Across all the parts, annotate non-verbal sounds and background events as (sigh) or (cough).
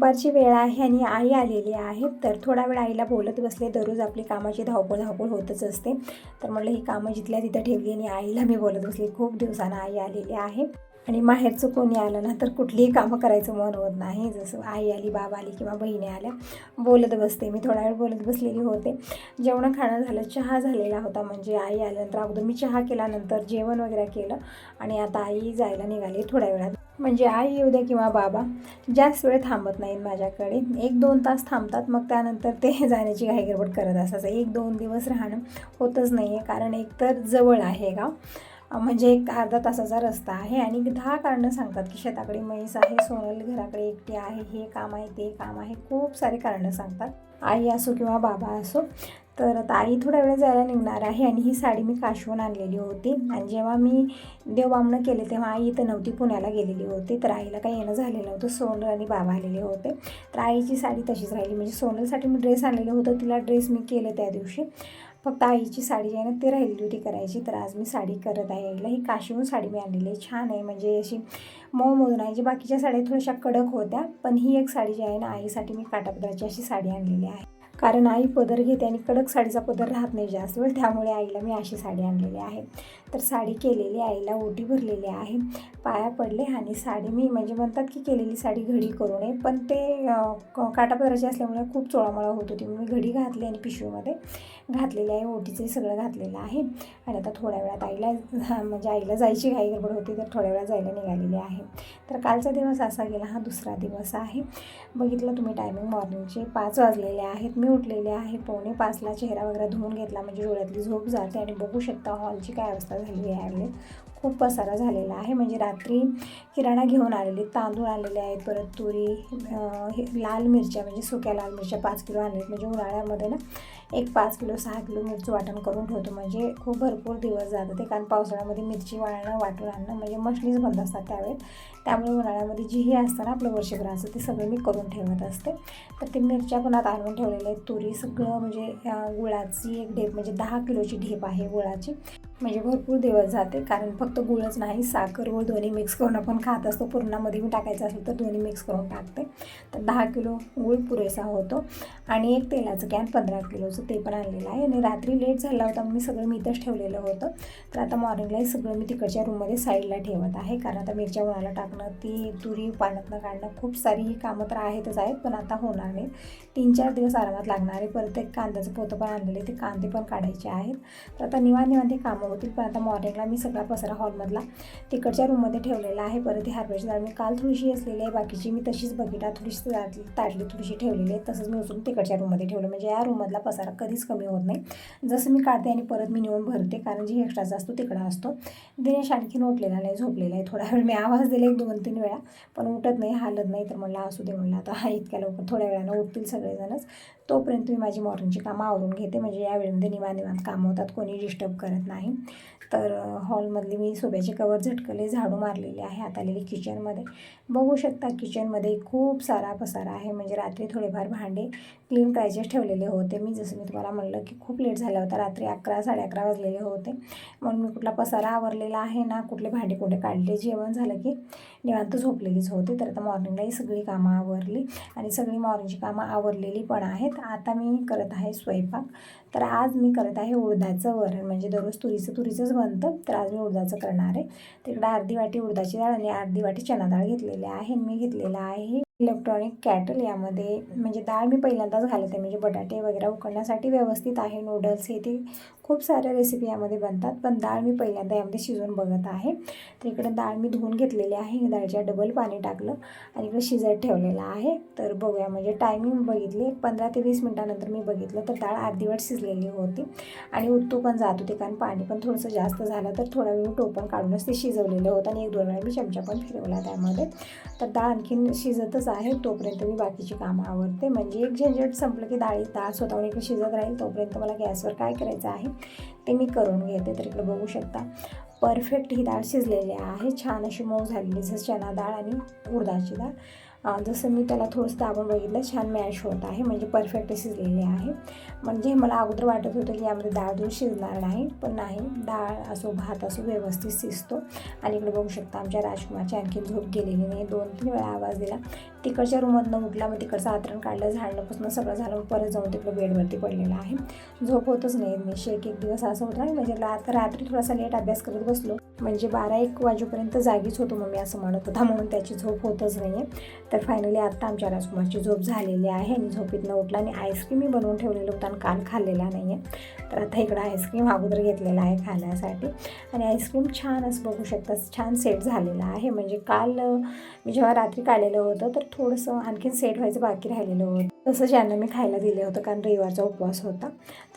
दुपारची वेळ आहे आणि आई आलेली आहे तर थोडा वेळ आईला बोलत बसले. दररोज आपली कामाची धावपळ धावपळ होतच असते. तर म्हटलं ही कामं जिथल्या तिथं ठेवली आणि आईला मी बोलत बसली. खूप दिवसानं आई आलेली आहे. आणि माहेरचं कोणी आलं ना तर कुठलीही कामं करायचं मन होत नाही. जसं आई आली बाबा आली किंवा बहिणी आल्या बोलत बसते. मी थोडा वेळ बोलत बसलेली होते. जेवण खाणं झालं चहा झालेला होता. म्हणजे आई आल्यानंतर अगोदर मी चहा केल्यानंतर जेवण वगैरे केलं आणि आता आई जायला निघाली थोड्या वेळात. म्हणजे आई येऊ द्या किंवा बाबा जास्त वेळ थांबत नाहीत माझ्याकडे. एक दोन तास थांबतात मग त्यानंतर ते (laughs) जाण्याची घाईगडबड करत असायचं एक दोन दिवस राहणं होतच नाही आहे कारण एकतर जवळ आहे गाव. म्हणजे एक अर्धा तासाचा रस्ता आहे आणि दहा कारणं सांगतात की शेताकडे म्हैस आहे सोनल घराकडे एकटी आहे हे काम आहे ते काम आहे. खूप सारे कारणं सांगतात. आई असो किंवा बाबा असो. तर आता आई थोड्या वेळ जायला निघणार आहे आणि ही साडी मी काशवून आणलेली होती. आणि जेव्हा मी देवबामणं केले तेव्हा आई इथं नव्हती पुण्याला गेलेली होती. तर आईला काही येणं झालेलं नव्हतं. सोनल आणि बाबा आलेले होते. तर आईची साडी तशीच राहिली. म्हणजे सोनलसाठी मी ड्रेस आणलेलं होतं. तिला ड्रेस मी केलं त्या दिवशी. फक्त आईची साडी जी आहे ना ती राहिली होती करायची. तर आज मी साडी करत आहे आईला ही काशीहून साडी मी आणलेली आहे. छान आहे. म्हणजे अशी मऊ मोदून आहे जी बाकीच्या साड्या थोड्याशा कडक होत्या पण ही एक साडी जी आहे ना आईसाठी मी काटापदराची अशी साडी आणलेली आहे. कारण आई पदर घेते आणि कडक साडीचा पदर राहत नाही जास्त वेळ. त्यामुळे आईला मी अशी साडी आणलेली आहे. तर साडी केलेली आईला ओटी भरलेली आहे. पाया पडले आणि साडी मी म्हणजे म्हणतात की केलेली साडी घडी करू नये. पण ते क- काटापदराची असल्यामुळे खूप चोळामळा होत होती. मी घडी घातली आणि पिशवीमध्ये घातलेली आहे. ओटीचे सगळं घातलेलं आहे. आणि आता थोड्या वेळात आईला म्हणजे आईला जायची घाई गडबड होती तर थोड्या वेळात जायला निघालेली आहे. तर कालचा दिवस असा गेला हा दुसरा दिवस आहे. बघितलं तुम्ही टायमिंग मॉर्निंगचे पाच वाजलेले आहेत. मी उठलेले आहे. पावणे पाचला चेहरा वगैरे धुवून घेतला. म्हणजे डोळ्यातली झोप जाते आणि बघू शकता हॉलची काय अवस्था झाली आहे खूप पसारा झालेला आहे. म्हणजे रात्री किराणा घेऊन आलेले तांदूळ आलेले आहेत परत तुरी हे लाल मिरच्या म्हणजे सुक्या लाल मिरच्या पाच किलो आणलेत. म्हणजे उन्हाळ्यामध्ये ना एक पाच किलो सहा किलो मिरची वाटण करून ठेवतो. म्हणजे खूप भरपूर दिवस जातात ते. कारण पावसाळ्यामध्ये मिरची वाळणं वाटून आणणं म्हणजे मशनीच बंद असतात त्यावेळेस त्यामुळे उन्हाळ्यामध्ये जी हे असतं ना आपलं वर्षभराचं ते सगळं मी करून ठेवत असते. तर ते मिरच्या पण आता आणून ठेवलेल्या आहेत. तुरी सगळं म्हणजे गुळाची एक ढेप म्हणजे दहा किलोची ढेप आहे गुळाची. म्हणजे भरपूर दिवस जाते. कारण फक्त गुळच नाही साखर गुळ दोन्ही मिक्स करून आपण खात असतो. पुरणामध्ये मी टाकायचं असेल तर दोन्ही मिक्स करून टाकते. तर दहा किलो गुळ पुरेसा होतो. आणि एक तेलाचं कॅन पंधरा किलोचं ते पण आणलेलं आहे. आणि रात्री लेट झाला होता मी सगळं मी इथंच ठेवलेलं होतं. तर आता मॉर्निंगला सगळं मी तिकडच्या रूममध्ये साईडला ठेवत आहे. कारण आता मिरच्या उन्हाला टाकणं ती तुरी पाण्यातनं काढणं खूप सारी ही कामं तर आहेतच आहेत. पण आता होणार नाही. तीन चार दिवस आरामात लागणार आहे. परत एक कांद्याचं पोतं पण आणलेले ते कांदे पण काढायचे आहेत. तर आता निवांत निवांत हे कामं होतील. पण आता मॉर्निंगला मी सगळा पसरा हॉलमधला तिकडच्या रूममध्ये ठेवलेला आहे. परत ही हार्वेस्ट डाळ मी काल थोडीशी असलेली आहे. बाकीची मी तशीच बघितला. थोडीशी ताटली ताटली थोडीशी ठेवलेली आहे. तसंच मी उचलून तिकडच्या रूममध्ये ठेवलं. म्हणजे या रूममधला पसारा कधीच कमी होत नाही. जसं मी काढते आणि परत मी नेऊन भरते कारण जी एक्स्ट्राचा असतो तिकडं असतो दिनेश आणखीन उठलेला नाही झोपलेला आहे. थोडा वेळ मी आवाज दिला एक दोन तीन वेळा पण उठत नाही हालत नाही. तर म्हणलं असू दे म्हणलं. आता हा इतक्या लवकर थोड्या वेळानं उठतील सगळेजणच. तोपर्यंत मी माझी मॉर्निंगची कामं आवरून घेते. म्हणजे या वेळेमध्ये निवांत निवांत कामं होतात. कोणी डिस्टर्ब करत नाही. तर हॉलमधली मी सोब्याचे कवर झटकले झाडू मारलेले आहे आता आलेली किचनमध्ये. बघू शकता किचनमध्ये खूप सारा पसारा आहे म्हणजे रात्री थोडेफार भांडे क्लीन करायचे ठेवलेले होते. मी जसं मी तुम्हाला म्हणलं की खूप लेट झाला होता रात्री अकरा साडे अकरा वाजलेले होते. म्हणून मी कुठला पसारा आवरलेला आहे ना कुठले भांडे कुठे काढले जेवण झालं की निवांत झोपलेलीच होते. तर आता मॉर्निंगलाही सगळी कामं आवरली आणि सगळी मॉर्निंगची कामं आवरलेली पण आहेत. आता मी करत आहे स्वयंपाक. तर आज मी करत आहे उडदाचं वरण. म्हणजे दररोज तुरीचं तुरीचंच बनतं. तर आज मी उडदाचं करणार आहे. तिकडे अर्धी वाटी उडदाची डाळ आणि अर्धी वाटी चना डाळ घेतलेली आहे. मी घेतलेला आहे इलेक्ट्रॉनिक कॅटल यामध्ये म्हणजे डाळ मी पहिल्यांदाच घालते म्हणजे बटाटे वगैरे उकडण्यासाठी व्यवस्थित आहे. नूडल्स हे ते खूप साऱ्या रेसिपी यामध्ये बनतात. पण डाळ मी पहिल्यांदा यामध्ये शिजवून बघत आहे. तर इकडे डाळ मी धुवून घेतलेली आहे. डाळच्या डबल पाणी टाकलं. आणि इकडे शिजत ठेवलेलं आहे. तर बघूया. म्हणजे टायमिंग बघितली. एक पंधरा ते वीस मिनटानंतर मी बघितलं तर डाळ अर्धी वाट शिजलेली होती. आणि उत्तू पण जात होती. कारण पाणी पण थोडंसं जास्त झालं तर थोडा वेळ टोपण काढूनच ते शिजवलेलं होतं. आणि एक दोन वेळा मी चमचा पण फिरवला त्यामध्ये. तर डाळ आणखीन शिजतच आहे. तोपर्यंत मी बाकीची कामं आवडते म्हणजे एक झंझट संपलं की डाळी डाळ स्वतःहून इकडे शिजत राहील. तोपर्यंत मला गॅसवर काय करायचं आहे? ते मी करून घेते तर इकडे बघू शकता. परफेक्ट ही डाळ शिजलेली आहे. छान अशी मऊ झालेली जसं चणा डाळ आणि उडदाची डाळ जसं मी त्याला थोडंसं दाबून बघितलं छान मॅश होत आहे. म्हणजे परफेक्ट शिजलेले आहे. म्हणजे मला अगोदर वाटत होतं की यामध्ये डाळ दूर शिजणार नाही पण नाही. डाळ असो भात असो व्यवस्थित शिजतो. आणि इकडे बघू शकता आमच्या राजकुमारची आणखी झोप गेलेली नाही. दोन तीन वेळा आवाज दिला. तिकडच्या रूममधनं उठला मग तिकडचं आतरण काढलं झाडणंपासून सगळं झालं मग परत जाऊन तिकडे बेडवरती पडलेला आहे. झोप होतच नाही. मी शेक एक दिवस असं होतं ना म्हणजे आता रात्री थोडासा लेट अभ्यास करत बसलो. म्हणजे बारा एक वाजेपर्यंत जागीच होतो मम्मी असं म्हणत होता म्हणून त्याची झोप होतच नाही आहे तर फायनली आत्ता आमच्या राजकुमारची झोप झालेली आहे. आणि झोपेतनं उठला आणि आईस्क्रीमही बनवून ठेवलेलं होतं आणि काल खाल्लेला नाही आहे तर आता इकडं आईस्क्रीम अगोदर घेतलेला आहे खाण्यासाठी. आणि आईस्क्रीम छान असं बघू शकता छान सेट झालेला आहे. म्हणजे काल मी जेव्हा रात्री काढलेलं होतं तर थोडंसं आणखीन सेट व्हायचं बाकी राहिलेलं होतं. तसं ज्यांना मी खायला दिलं होतं कारण रविवारचा उपवास होता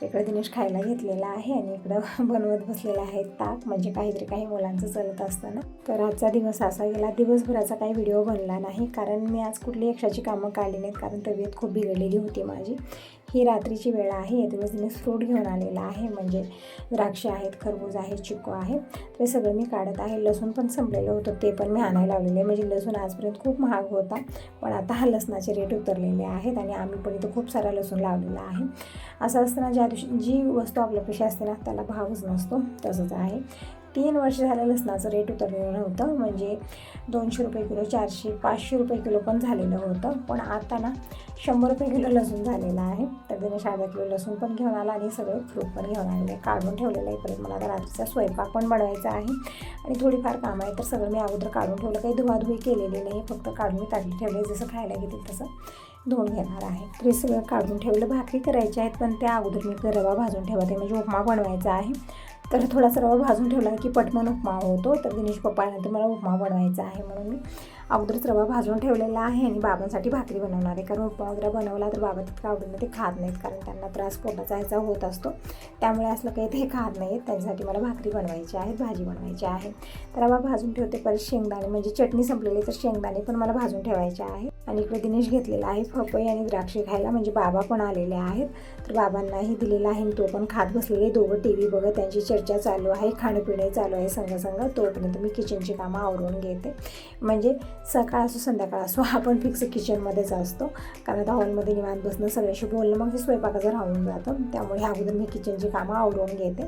तर इकडं दिनेश खायला घेतलेला आहे आणि इकडं (laughs) बनवत बसलेला आहे ताक म्हणजे काहीतरी काही मुलांचं चलत असतं ना तर आजचा दिवस असा गेला दिवसभराचा काही व्हिडिओ बनला नाही कारण मी आज कुठली यक्षाची कामं काढली नाहीत कारण तब्येत खूप बिघडलेली होती माझी. ही रात्रीची वेळ आहे. यातूनच दिनेश फ्रूट घेऊन आलेला आहे. म्हणजे द्राक्षे आहेत खरबूज आहे चिकू आहे. ते सगळं मी काढत आहे. लसूण पण संपलेलं होतं. ते पण मी आणायला लावलेले म्हणजे लसूण आजपर्यंत खूप महाग होता. पण आता हा लसणाचे रेट उतरलेले आहेत आणि आम्ही पण इथं खूप सारा लसूण लावलेला आहे. असं असताना ज्या दिवशी जी वस्तू आपल्यापेक्षा असते ना त्याला भावच नसतो. तसंच आहे. तीन वर्ष झालं लसणाचं रेट उतरलेलं नव्हतं. म्हणजे दोनशे रुपये किलो चारशे पाचशे रुपये किलो पण झालेलं होतं. पण आता ना शंभर रुपये किलो लसूण झालेलं आहे. तर दिनेश अर्धा किलो लसूण पण घेऊन आला आणि सगळे फ्रूट पण घेऊन आलेले. काढून ठेवलेलं आहे. परत मला आता रात्रीचा स्वयंपाक पण बनवायचा आहे. आणि थोडीफार काम आहे तर सगळं मी अगोदर काढून ठेवलं. काही धुवाधुवी केलेली नाही. फक्त काढून मी ताटली ठेवले. जसं खायला घेतील तसं धुवून घेणार आहे. तर हे सगळं काढून ठेवलं. भाकरी करायच्या आहेत. पण त्या अगोदर मी रवा भाजून ठेवते म्हणजे उपमा बनवायचा आहे. तर थोडासा रवा भाजून ठेवला की पटमन उपमा होतो. तर दिनेश पप्पानंतर मला उपमा बनवायचा आहे म्हणून मी अगोदरच रवा भाजून ठेवलेला आहे आणि बाबांसाठी भाकरी बनवणार आहे. कारण उपमा वगैरे बनवला तर बाबा तितकं आवडीनं ते खात नाहीत कारण त्यांना त्रास पोटाचा ह्याचा होत असतो. त्यामुळे असलं काही ते खात नाहीत. त्यांच्यासाठी मला भाकरी बनवायची आहे भाजी बनवायची आहे. तर रवा भाजून ठेवते परत शेंगदाणे. म्हणजे चटणी संपलेली तर शेंगदाणे पण मला भाजून ठेवायचे आहे. आणि इकडे दिनेश घेतलेला आहे पपई आणि द्राक्षे खायला. म्हणजे बाबा पण आलेले आहेत. तर बाबांनाही दिलेला आहे. आणि तो पण खात बसलेले. दोघं टी व्ही बघत त्यांची चर्चा चालू आहे. खाणंपिणंही चालू आहे संग संग तोपर्यंत मी किचनची कामं आवरून घेते. म्हणजे सकाळ असो संध्याकाळ असो (laughs) आपण फिक्स किचनमध्येच असतो. कारण आता हॉलमध्ये निवांत बसणं सगळ्याशी बोलणं मग हे स्वयंपाकाचं राहून जातं. त्यामुळे अगोदर मी किचनची कामं आवरून घेते.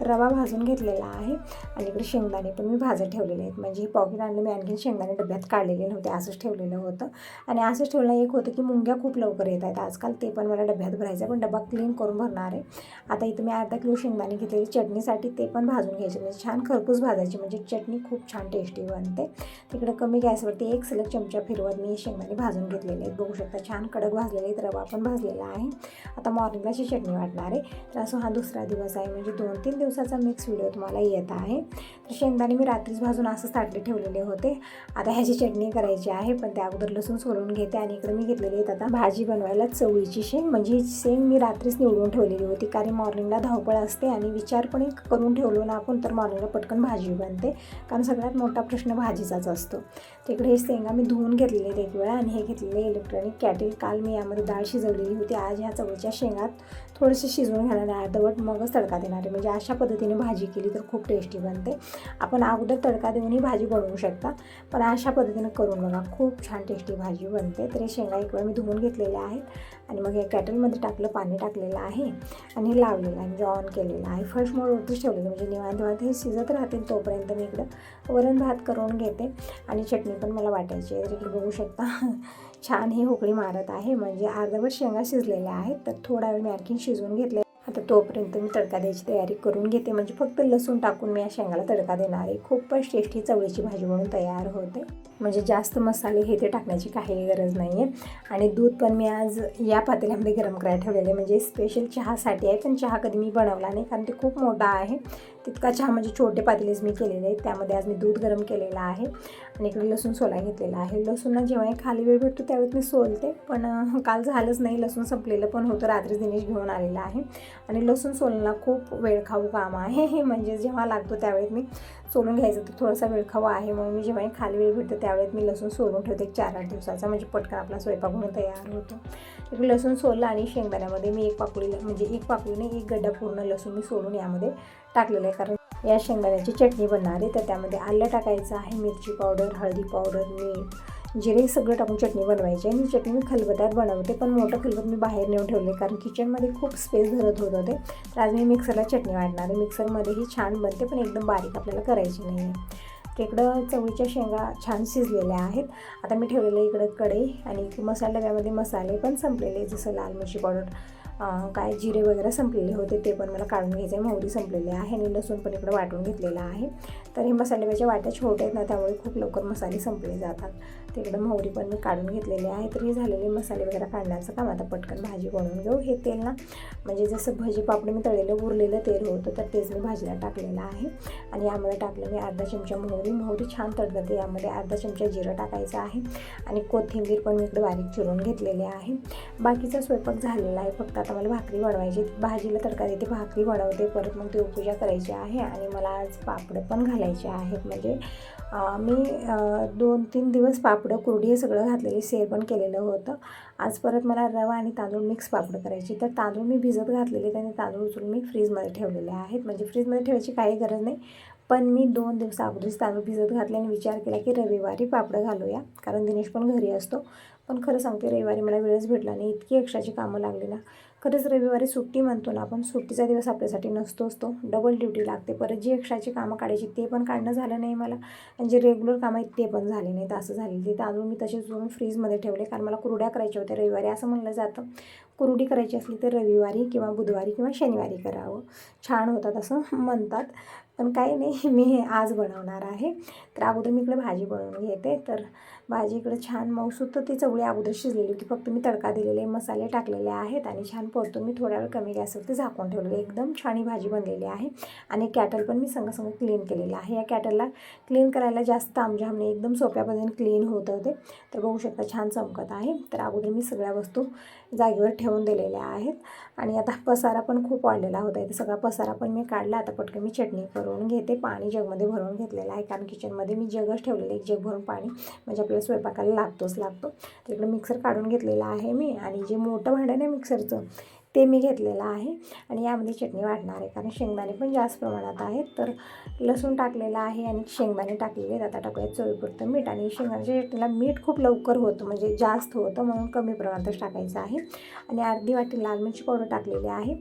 तर रवा भाजून घेतलेला आहे. आणि इकडे शेंगदाणे पण मी भाजत ठेवलेले आहेत. म्हणजे हे पॉकेट आणलं मी आणखी शेंगदाणे डब्यात काढलेले नव्हते. असंच ठेवलेलं होतं. आणि असंच ठेवलं एक होतं की मुंग्या खूप लवकर येत आहेत. आजकाल ते पण मला डब्यात भरायचं पण डबा क्लीन करून भरणार आहे. आता इथं मी अर्धा किलो शेंगदाणे घेतलेली. चटणीसाठी ते पण भाजून घ्यायचे. म्हणजे छान खरपूस भाजायची. म्हणजे चटणी खूप छान टेस्टी बनते. तिकडं कमी गॅसवरती एक सलग चमचा फिरवत मी शेंगदाणे भाजून घेतलेले आहेत. बघू शकता छान कडक भाजलेले आहेत. रवा पण भाजलेला आहे. आता मॉर्निंगला अशी चटणी वाटणार आहे. तर असं हा दुसरा दिवस आहे. म्हणजे दोन तीन दिवसाचा मिक्स व्हिडिओ तुम्हाला येत आहे. तर शेंगदाणे मी रात्रीच भाजून असं ताटले ठेवलेले होते. आता ह्याची चटणी करायची आहे. पण त्या अगोदर लसूण सोलून घेते. आणि इकडे मी घेतलेली आहेत आता भाजी बनवायला चवळीची शेंग. म्हणजे ही शेंग मी रात्रीच निवडून ठेवलेली होती. कारण मॉर्निंगला धावपळ असते आणि विचार पण एक करून ठेवलो ना आपण तर मॉर्निंगला पटकन भाजी बनते. कारण सगळ्यात मोठा प्रश्न भाजीचाच असतो. तिकडे हे शेंगा मी धुवून घेतलेले एक वेळा आणि हे घेतलेले इलेक्ट्रॉनिक कॅटेल काल मी यामध्ये डाळ शिजवलेली होती. आज ह्या चवळीच्या शेंगात थोडेसे शिजवून घालणार आहे. अर्धवट मगच तडका देणार आहे. म्हणजे अशा पद्धतीने भाजी केली तर खूप टेस्टी बनते. आपण अगोदर तडका देऊनही भाजी बनवू शकता. पण अशा पद्धतीनं करून बघा. खूप छान टेस्टी भाजी बनते. तर हे शेंगा एक वेळा मी धुवून घेतलेल्या आहेत. आणि मग हे कॅटलमध्ये टाकलं पाणी टाकलेलं आहे आणि लावलेलं आहे म्हणजे ऑन केलेलं आहे. फर्स्ट मोडवरतीच ठेवलेलं म्हणजे निवांत निवांत हे शिजत राहतील तोपर्यंत मी इकडं वरण भात करून घेते. आणि चटणी पण मला वाटायची आहे तर बघू शकता. (laughs) छान ही उकळी मारत आहे म्हणजे अर्धवट शेंगा शिजलेल्या आहेत तर थोडा वेळ मी आणखीन शिजवून घेतले. आता तोपर्यंत मी तडका द्यायची तयारी करून घेते म्हणजे फक्त लसूण टाकून मी या शेंगाला तडका देणार आहे. खूपच टेस्टी चवळीची भाजी म्हणून तयार होते. म्हणजे जास्त मसाले हे ते टाकण्याची काही गरज नाही आहे आणि दूध पण मी आज या पातेल्यामध्ये गरम करायला ठेवलेलं आहे. म्हणजे स्पेशल चहासाठी आहे. पण चहा कधी मी बनवला नाही. कारण ते खूप मोठा आहे. तितका चहा म्हणजे छोटे पातेलेच मी केलेले आहेत. त्यामध्ये आज मी दूध गरम केलेलं आहे. आणि इकडे लसूण सोला घेतलेला आहे. लसूणला जेव्हा खाली वेळ भेटतो त्यावेळेस मी सोलते. पण काल झालंच नाही. लसूण संपलेलं पण होतं. रात्री दिनेश घेऊन आलेला आहे. आणि लसूण सोलण्याला खूप वेळ खाऊ काम आहे. हे (laughs) म्हणजे जेव्हा लागतो त्यावेळेस मी सोलून घ्यायचं तर थोडासा वेळ खवा आहे. म्हणून मी जेव्हा खाली वेळ भेटतो त्यावेळेस मी लसूण सोलून ठेवते. एक चार आठ दिवसाचा म्हणजे पटकन आपला स्वयंपाक म्हणून तयार होतो. इकडे लसूण सोललं आणि शेंगदाण्यामध्ये मी एक पाकळी म्हणजे एक पाकळीने एक गड्डा पूर्ण लसूण मी सोलून यामध्ये टाकलेलं आहे. कारण या शेंगदाण्याची चटणी बनणार आहे तर त्यामध्ये आलं टाकायचं आहे मिरची पावडर हळदी पावडर मीठ जिरे सगळं टाकून चटणी बनवायची आणि चटणी मी खलबत्यात बनवते पण मोठं खलबत मी बाहेर नेऊन ठेवले कारण किचनमध्ये खूप स्पेस धरत होत होते. तर आज मी मिक्सरला चटणी वाढणार आहे. मिक्सरमध्येही छान बनते पण एकदम बारीक आपल्याला करायची नाही आहे. तर इकडं चवळीच्या शेंगा छान शिजलेल्या आहेत. आता मी ठेवलेलं इकडं कढई आणि मसाला डब्यामध्ये मसाले पण संपलेले जसं लाल मिरची पावडर काय जिरे वगैरे संपलेले होते ते पण मला काढून घ्यायचे आहे. मोहरी संपलेली आहे आणि लसूण पण इकडं वाटून घेतलेला आहे. तर हे मसाल्याच्या वाट्या छोट्या आहेत ना त्यामुळे खूप लवकर मसाले संपले जातात. तिकडं मोहरी पण मी काढून घेतलेली आहे. तर हे झालेले मसाले वगैरे काढण्याचं काम आता पटकन भाजी बनवून घेऊ. हे तेल ना म्हणजे जसं भजी पापड मी तळलेलं उरलेलं तेल होतं तर तेच मी भाजीला टाकलेलं आहे. आणि यामध्ये टाकलं मी अर्धा चमचा मोहरी. मोहरी छान तडतडते. यामध्ये अर्धा चमचा जिरं टाकायचं आहे. आणि कोथिंबीर पण मी इकडे बारीक चिरून घेतलेली आहे. बाकीचा स्वयंपाक झालेला आहे फक्त आता मला भाकरी वाढवायची भाजीला तडका देते भाकरी वाढवते परत मग देवपूजा करायची आहे आणि मला आज पापड पण घालायचे आहेत. म्हणजे मी दोन तीन दिवस पापडं कुरडी हे सगळं घातलेली सेर पण केलेलं होतं. आज परत मला रवा आणि तांदूळ मिक्स पापडं करायची तर तांदूळ मी भिजत घातलेले आणि तांदूळ उचलून मी फ्रीजमध्ये ठेवलेले आहेत. म्हणजे फ्रीजमध्ये ठेवायची काही गरज नाही. पण मी दोन दिवस अगोदरच तांदूळ भिजत घातले आणि विचार केला की रविवारी पापडं घालूया. कारण दिनेश पण घरी असतो. पण खरं सांगते रविवारी मला वेळच भेटला नाही. इतकी एक्स्ट्राची कामं लागली ना. खरंच रविवारी सुट्टी म्हणतो ना आपण सुट्टीचा दिवस आपल्यासाठी नसतोच तो डबल ड्युटी लागते. परत जी एक्स्ट्राची कामं काढायची ते पण काढणं झालं नाही मला. आणि जे रेग्युलर कामं आहेत ते पण झाले नाहीत. असं झाले ते तांदूळ मी तसेच दोन फ्रीजमध्ये ठेवले कारण मला कुरड्या करायच्या होत्या रविवारी. असं म्हणलं जातं. कुरडी करायची असली तर रविवारी किंवा बुधवारी किंवा शनिवारी करावं. छान होतात असं म्हणतात. पण काही नाही मी हे आज बनवणार आहे. तर अगोदर मी इकडे भाजी बनवून घेते. तर भाजी इकडे छान मऊसूत ती चवळी अगोदर शिजलेली होती. फक्त मी तडका दिलेले मसाले टाकलेले आहेत आणि छान परतून मी थोड्या वेळ कमी गॅसवरती झाकून ठेवलेली. एकदम छान ही भाजी बनलेली आहे आणि कॅटल पण मी संगसंग क्लीन केलेलं आहे. या कॅटलला क्लीन करायला जास्त तामझाम एकदम सोप्या पद्धतीने क्लीन होत होते. तर बघू शकता छान चमकत आहे. तर अगोदर मी सगळ्या वस्तू जागेवर ठेवून दिलेल्या आहेत. आणि आता पसारा पण खूप वाढलेला होता. इथे सगळा पसारा पण मी काढला. आता पटकन मी चटणी करून घेते. पाणी जगमध्ये भरून घेतलेलं आहे. कारण किचनमध्ये मी जगच ठेवलेलं एक जग भरून पाणी म्हणजे आपल्याला स्वयंपाकाला लागतोच लागतो. तर मिक्सर काढून घेतलेला आहे मी आणि जे मोठं भांडं आहे मिक्सरचं ते मी घेतलेलं आहे. आणि यामध्ये चटणी वाढणार आहे कारण शेंगदाणे पण जास्त प्रमाणात आहेत. तर लसूण टाकलेलं आहे आणि शेंगदाणे टाकलेले आहेत. आता टाकूयात चवीपुरतं मीठ आणि शेंगदाण्याच्या चटणीला मीठ खूप लवकर होतं म्हणजे जास्त होतं म्हणून कमी प्रमाणातच टाकायचं आहे. आणि अर्धी वाटी लाल मिरची पावडर टाकलेली आहे.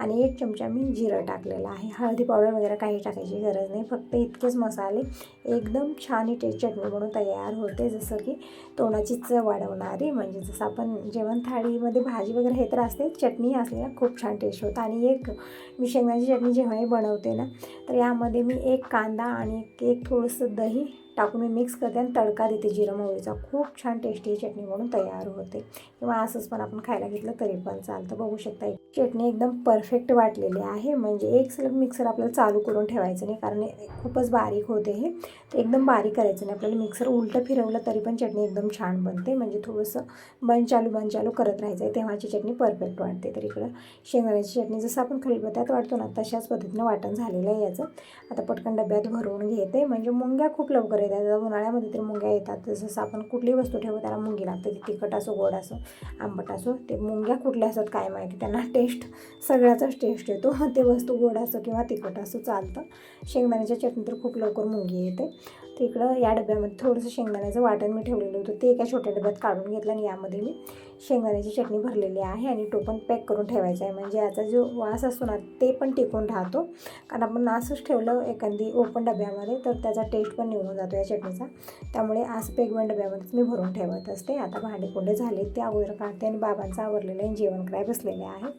आणि एक चमचा मी जिरं टाकलेलं आहे. हळदी पावडर वगैरे काही टाकायची गरज नाही. फक्त इतकेच मसाले एकदम छान ही टेस्ट चटणी म्हणून तयार होते. जसं की तोंडाची चव वाढवणारी म्हणजे जसं आपण जेवण थाळीमध्ये भाजी वगैरे हे तर असते चटणी असलेला खूप छान टेस्ट होतं. आणि एक मी शेंगदाची चटणी जेव्हाही बनवते ना तर यामध्ये मी एक कांदा आणि एक थोडंसं दही टाकून मी मिक्स करते आणि तडका देते जिरा मोहरीचा. खूप छान टेस्टी चटणी म्हणून तयार होते. किंवा असंच पण आपण खायला घेतलं तरी पण चालतं. बघू शकता एक चटणी एकदम परफेक्ट वाटलेली आहे. म्हणजे एक सलग मिक्सर आपल्याला चालू करून ठेवायचं नाही कारण खूपच बारीक होते हे. तर एकदम बारीक करायचं नाही. आपल्याला मिक्सर उलटं फिरवलं तरी पण चटणी एकदम छान बनते. म्हणजे थोडंसं बंद चालू बंद चालू करत राहायचं आहे तेव्हाची चटणी परफेक्ट वाटते. तर इकडं शेंगदाण्याची चटणी जसं आपण खलबत्यात वाटतो ना तशाच पद्धतीनं वाटण झालेलं आहे याचं. आता पटकन डब्यात भरवून घेते. म्हणजे मुंग्या खूप लवकर येतात आता उन्हाळ्यामध्ये तर मुंग्या येतात. जसं आपण कुठलीही वस्तू ठेवू त्याला मुंगी लागते. ती तिखट असो गोड असो आंबट असो ते मुंग्या कुठल्या असतात काय माहिती. त्यांना टेस्ट सगळ्याचाच टेस्ट येतो. (laughs) ते वस्तू गोड असो किंवा तिखट असो चालतं. शेंगदाण्याच्या चटणी तर खूप लवकर मुंगी येते. तिकडं या डब्यामध्ये थोडंसं शेंगदाण्याचं वाटण मी ठेवलेलं होतं. ते एका छोट्या डब्यात काढून घेतलं आणि यामध्ये मी शेंगदाण्याची चटणी भरलेली आहे आणि तो पण पॅक करून ठेवायचा आहे. म्हणजे याचा जो वास असतो ना ते पण टिकून राहतो. कारण आपण असंच ठेवलं एखादी ओपन डब्यामध्ये तर त्याचा टेस्ट पण निघून जातो या चटणीचा. त्यामुळे आज पेगवण डब्यामध्येच मी भरून ठेवत असते. आता भांडे कोंडे झाले ते अगोदर काढते आणि बाबांचं आवरलेलं आहे. जेवण करायला बसलेले आहे.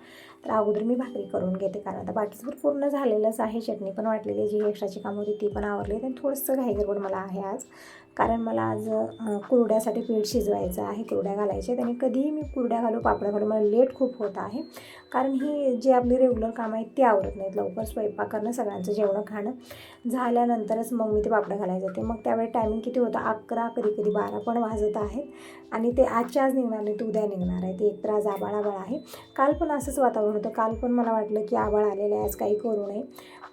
तर अगोदर मी भाकरी करून घेते. कारण आता बाकीचं पूर्ण झालेलंच आहे. चटणी पण वाटलेली जी एक्स्ट्राची कामं होती ती पण आवरली आणि थोडंसं घाईगडबड मला आहे आज. कारण मला आज कुरड्यासाठी पीठ शिजवायचं आहे कुरड्या घालायचे आहेत. आणि कधीही मी कुरड्या घालू पापड्या घालू मला लेट खूप होत आहे. कारण ही जे आपली रेग्युलर कामं आहेत ती आवडत नाहीत लवकर. स्वयंपाक करणं सगळ्यांचं जेवणं खाणं झाल्यानंतरच मग मी ते पापडं घालायला जाते. मग त्यावेळी टायमिंग किती होतं? अकरा कधी कधी बारा पण वाजत आहेत. आणि ते आजच्या आज निघणार नाही ते उद्या निघणार आहे ते एक तर आज आबाळ आबाळ आहे. काल पण असंच वातावरण होतं. काल पण मला वाटलं की आबाळ आलेलं आहे आज काही करू नये.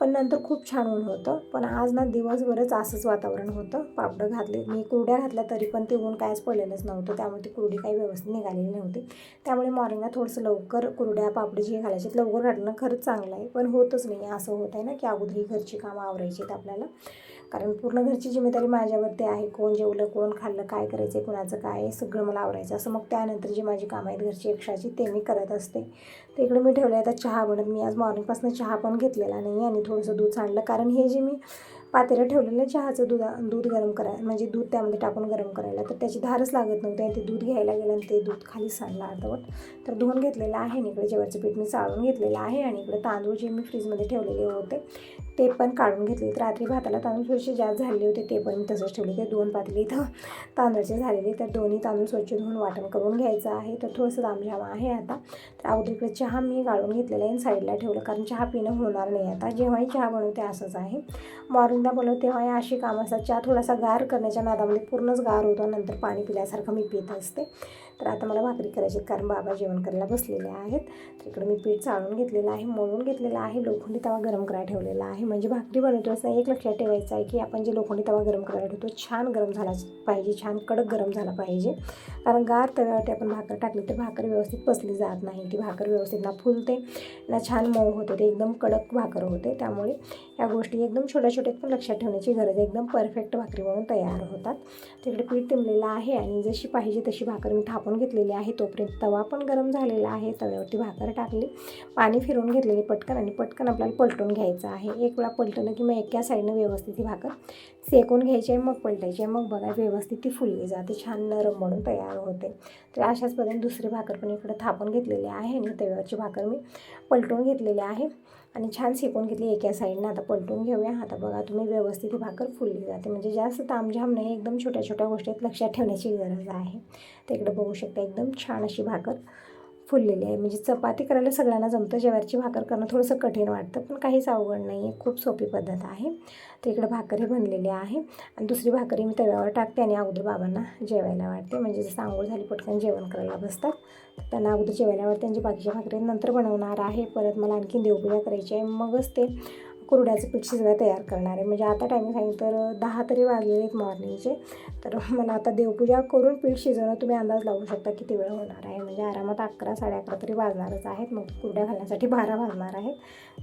पण नंतर खूप छान ऊन होतं. पण आज ना दिवसभरच असंच वातावरण होतं. पापडं घातले मी कुरड्या घातल्या तरी पण ते ऊन कायच पडलेलंच नव्हतं. त्यामुळे ती कुरडी काही व्यवस्थित निघालेली नव्हती. त्यामुळे मॉर्निंगला थोडंसं लवकर कुरड्या पापडी जे घालायचे लवकर घालणं खरंच चांगलं आहे. पण होतच नाही. असं होत आहे ना की अगोदर ही घरची कामं आवरायची आहेत आपल्याला. कारण पूर्ण घरची जिम्मेदारी माझ्यावरती आहे. कोण जेवलं कोण खाल्लं काय करायचं आहे कुणाचं काय आहे सगळं मला आवरायचं. असं मग त्यानंतर जी माझी कामं आहेत घरची एक्स्ट्राची ते मी करत असते. तर इकडे मी ठेवलं आहे आता चहा बनत मी आज मॉर्निंगपासून चहा पण घेतलेला नाही आणि थोडंसं दूध सांडलं. कारण हे जे मी पातेलं ठेवलेलं चहाचं दूध दूध गरम करायला म्हणजे दूध त्यामध्ये टाकून गरम करायला. तर त्याची धारच लागत नव्हती आणि ते दूध घ्यायला गेलं आणि ते दूध खाली सांडलं अर्धवट. तर धुवून घेतलेलं आहे आणि इकडे जेवायचं पीठ मी चाळून घेतलेलं आहे आणि इकडे तांदूळ जे मी फ्रीजमध्ये ठेवलेले होते ते पण काढून घेतले. तर रात्री भाताला तांदूळ थोडेसे जास्त झालेले होते ते पण मी तसंच ठेवले ते दोन पातळी इथं तांदळाचे झालेले. तर दोन्ही तांदूळ स्वच्छ धुवून वाटण करून घ्यायचं आहे. तर थोडंसं जामजाम आहे आता. तर अगोदर इकडे चहा मी गाळून घेतलेला आहे आणि साईडला ठेवलं कारण चहा पिणं होणार नाही आता. जेव्हाही चहा बनवते असंच आहे. मॉर्निंगला बनवते तेव्हाही अशी कामं असतात. चहा थोडासा गार करण्याच्या नादामध्ये पूर्णच गार होतो. नंतर पाणी पिल्यासारखं मी पित असते. तर आता मला भाकरी करायची कारण बाबा जेवण करायला बसलेले आहेत. तर मी पीठ चाळून घेतलेलं आहे मळून घेतलेलं आहे. लोखंडी तवा गरम करायला ठेवलेला आहे. म्हणजे भाकरी बनवतो असं एक लक्षात ठेवायचं आहे की आपण जे लोखंडी तवा गरम करायला ठेवतो छान गरम झाला पाहिजे छान कडक गरम झाला पाहिजे. कारण गार तव्यावरती आपण भाकर टाकली तर भाकर व्यवस्थित पसली जात नाही. ती भाकर व्यवस्थित ना फुलते ना छान मऊ होते ते एकदम कडक भाकर होते. त्यामुळे या गोष्टी एकदम छोट्या छोट्यात पण लक्षात ठेवण्याची गरज आहे. एकदम परफेक्ट भाकरी बनवून तयार होतात. तिकडे पीठ तिंबलेलं आहे आणि जशी पाहिजे तशी भाकर मी थापून घेतलेली आहे. तोपर्यंत तवा पण गरम झालेला आहे. तव्यावरती भाकर टाकली पाणी फिरवून घेतलेली पटकन आणि पटकन आपल्याला पलटून घ्यायचं आहे. एक वेळा पलटलं की मग एका साईडनं व्यवस्थित ही भाकर. सेकून घ्यायची आहे मग पलटायची आहे. मग बघा व्यवस्थित ती फुलली जाते. छान नरम म्हणून तयार होते. तर अशाच पद्धतीने दुसरी भाकर पण इकडे थापून घेतलेली आहे आणि तव्यावरची भाकर मी पलटून घेतलेली आहे. आणि छान सेकून घेतली एका साईडनं. आता पलटून घेऊया. आता बघा तुम्ही व्यवस्थित ही भाकर फुलली जाते. म्हणजे जास्त तामझाम नाही एकदम छोट्या छोट्या गोष्टीत लक्षात ठेवण्याची गरज आहे. तर इकडे बघू शकता एकदम छान अशी भाकर फुललेली आहे. म्हणजे चपाती करायला सगळ्यांना जमतं. जेवारची भाकर करणं थोडंसं कठीण वाटतं पण काहीच अवघड नाही आहे खूप सोपी पद्धत आहे. तर इकडं भाकरी बनलेली आहे. आणि दुसरी भाकरी मी तव्यावर टाकते आणि अगोदर बाबांना जेवायला वाटते म्हणजे जसं आंघोळ झाली पटकन जेवण करायला बसतात. तर त्यांना अगोदर जेवायला वाटते त्यांची बाकीच्या भाकरी नंतर बनवणार आहे परत मला आणखी देवपूजा करायची आहे. मगच ते कुरड्याचं पीठ शिजवाय तयार करणार आहे. म्हणजे आता टायमिंग सांगितलं तर दहा तरी वाजलेले आहेत मॉर्निंगचे तर (laughs) मला आता देवपूजा करून पीठ शिजवणं तुम्ही अंदाज लावू शकता किती वेळ होणार आहे. म्हणजे आरामात अकरा साडे अकरा तरी वाजणारच आहेत. मग कुरड्या घालण्यासाठी बारा वाजणार आहेत.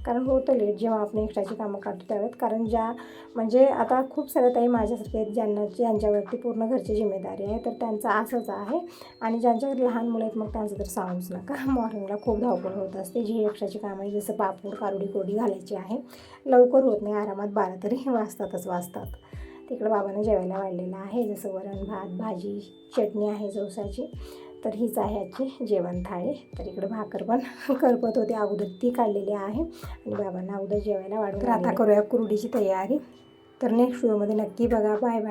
कारण होतं लेट जेव्हा आपण एक्स्ट्राची कामं काढतो त्यावेळेत. कारण ज्या म्हणजे आता खूप साऱ्या ताई माझ्यासारखे आहेत ज्यांना ज्यांच्यावरती पूर्ण घरची जिम्मेदारी आहे. तर त्यांचं असंच आहे. आणि ज्यांच्या लहान मुलं आहेत मग त्यांचं तर सांगूच नका. (laughs) मॉर्निंगला खूप धावपळ होत असते. जी एक्स्ट्राची कामं आहे जसं पापड कारुडी कोरडी घालायची आहे. लवकर होत नाही. आरामात बारा तरी वाजतातच वाजतात. तिकडं बाबांना जेवायला वाढलेलं आहे. जसं वरण भात भाजी चटणी आहे जवसाची तर हीच आहे आजची जेवण थाळी. तर इकडे भाकर पण (laughs) करपत होते. अगोदर ती काढलेली आहे आणि बाबांना अगोदर जेवायला वाढून आता करूया कुरडीची तयारी. तर नेक्स्ट व्हिडिओमध्ये नक्की बघा. Bye bye